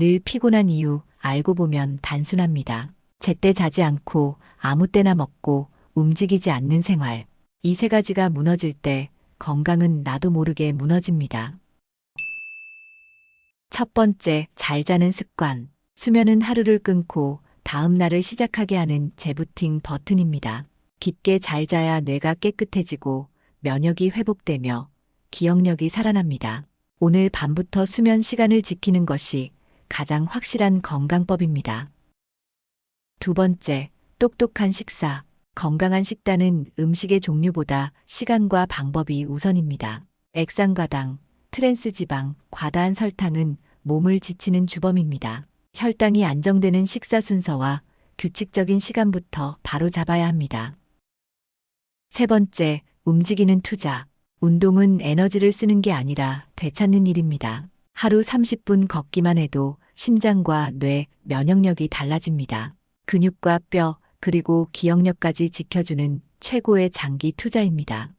늘 피곤한 이유 알고 보면 단순합니다. 제때 자지 않고 아무 때나 먹고 움직이지 않는 생활. 이 세 가지가 무너질 때 건강은 나도 모르게 무너집니다. 첫 번째, 잘 자는 습관. 수면은 하루를 끊고 다음 날을 시작하게 하는 재부팅 버튼입니다. 깊게 잘 자야 뇌가 깨끗해지고 면역이 회복되며 기억력이 살아납니다. 오늘 밤부터 수면 시간을 지키는 것이 가장 확실한 건강법입니다. 두 번째, 똑똑한 식사. 건강한 식단은 음식의 종류보다 시간과 방법이 우선입니다. 액상과당, 트랜스지방, 과다한 설탕은 몸을 지치는 주범입니다. 혈당이 안정되는 식사 순서와 규칙적인 시간부터 바로 잡아야 합니다. 세 번째, 움직이는 투자. 운동은 에너지를 쓰는 게 아니라 되찾는 일입니다. 하루 30분 걷기만 해도 심장과 뇌, 면역력이 달라집니다. 근육과 뼈, 그리고 기억력까지 지켜주는 최고의 장기 투자입니다.